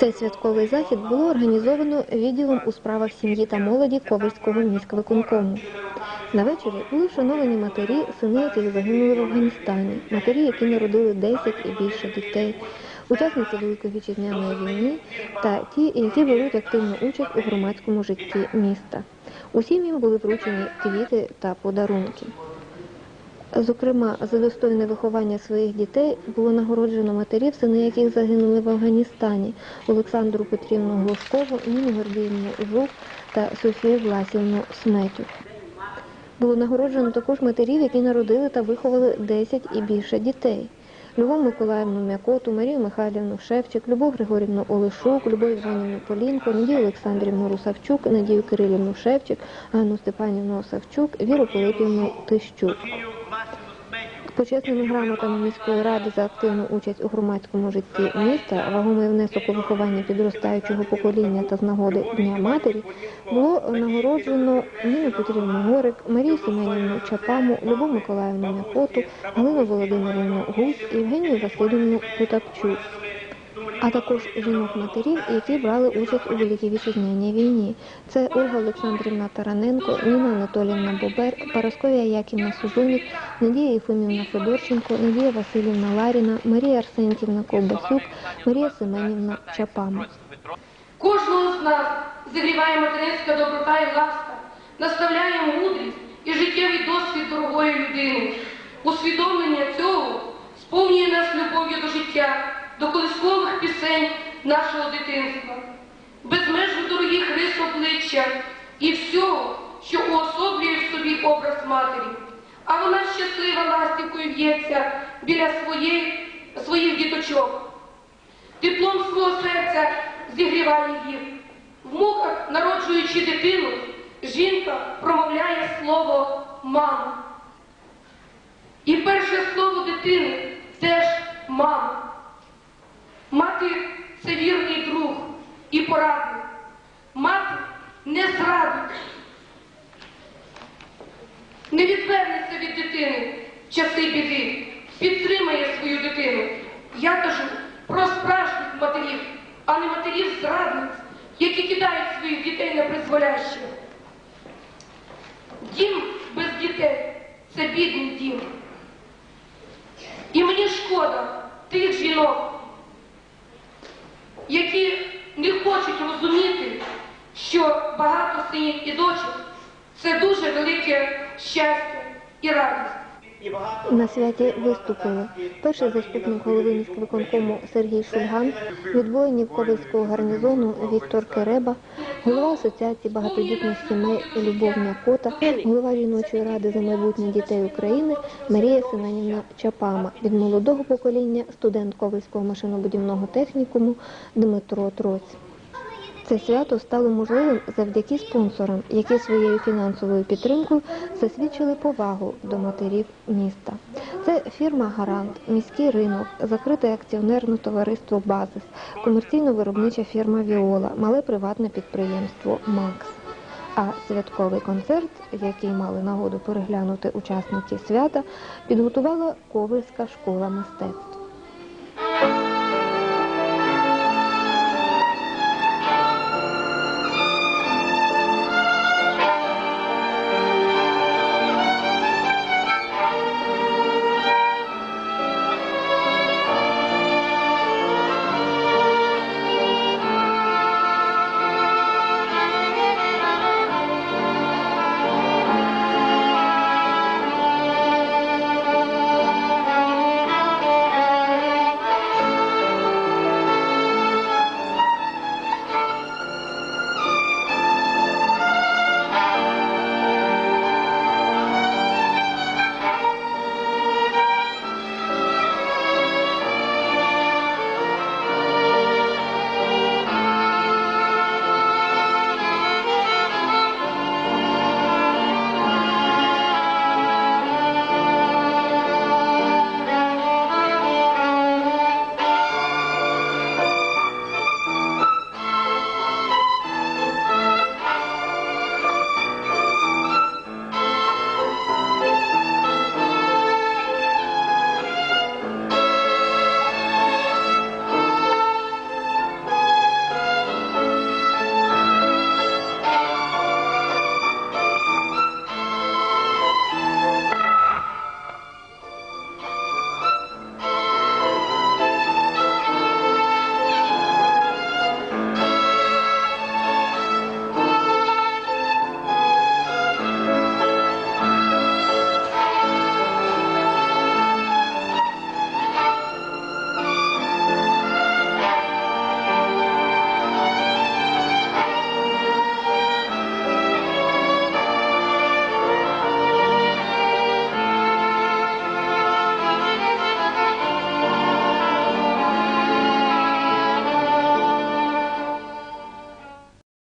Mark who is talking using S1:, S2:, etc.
S1: Цей святковий захід було організовано відділом у справах сім'ї та молоді Ковальського міськвиконкому. На вечорі були вшановані матері, сини, які загинули в Афганістані, матері, які народили 10 і більше дітей, учасниці Великої вітчизняної війни та ті, які беруть активну участь у громадському житті міста. Усім їм були вручені квіти та подарунки. Зокрема, за достойне виховання своїх дітей було нагороджено матерів, сини яких загинули в Афганістані Олександру Петрівну Глушкову, Ніну Гордіївну Жук та Софію Власівну Сметюк. Було нагороджено також матерів, які народили та виховали 10 і більше дітей. Любов Миколаївну М'якоту, Марію Михайлівну Шевчик, Любов Григорівну Олешук, Любов Іванівну Полінко, Надію Олександрівну Русавчук, Надію Кирилівну Шевчик, Ганну Степанівну Осавчук, Віру Пилипівну Тищук. Почесними грамотами міської ради за активну участь у громадському житті міста, вагомий внесок у виховання підростаючого покоління та з нагоди Дня матері було нагороджено Ніну Петрівну Горик, Марію Семенівну Чапаму, Любу Миколаївну Мякоту, Галину Володимирівну Гусь, Євгенію Васильівну Потапчук а також жінок-матерів, які брали участь у Великій вітчизняній війні. Це Ольга Олександрівна Тараненко, Ніна Анатоліївна Бобер, Парасковія Яківна Сузунік, Надія Єфимівна Федорченко, Надія Васильівна Ларіна, Марія Арсентівна Ковбасюк, Марія Семенівна Чапама.
S2: Кожного з нас зігріває материнська доброта і ласка, наставляє мудрість і життєвий досвід дорогої людини. Усвідомлення цього сповнює нас любов'ю до життя, до колискових пісень нашого дитинства, безмежно дорогих рис обличчя і всього, що уособлює в собі образ матері. А вона щаслива ластівкою б'ється біля своєї, своїх діточок. Теплом свого серця зігріває їх. В муках, народжуючи дитину, жінка промовляє слово мама. І перше слово дитини теж мама. Мати це вірний друг і порадник. Мати не зрадить, не відвернеться від дитини в часи біди, підтримає свою дитину. Я кажу про справжніх матерів, а не матерів зрадниць, які кидають своїх дітей на призволяще. Дім без дітей це бідний дім. І мені шкода тих жінок, які не хочуть розуміти, що багато синів і дочок це дуже велике щастя і радість.
S1: На святі виступили перший заступник голови міськвиконкому Сергій Шульган, від воїнів Ковальського гарнізону Віктор Кереба, голова Асоціації багатодітних сімей Любов Мякота, голова жіночої ради за майбутнє дітей України Марія Семенівна Чапама, від молодого покоління студент Ковальського машинобудівного технікуму Дмитро Троць. Це свято стало можливим завдяки спонсорам, які своєю фінансовою підтримкою засвідчили повагу до матерів міста. Це фірма Гарант, міський ринок, закрите акціонерне товариство Базис, комерційно-виробнича фірма Віола, мале приватне підприємство Макс. А святковий концерт, який мали нагоду переглянути учасники свята, підготувала Ковальська школа мистецтв.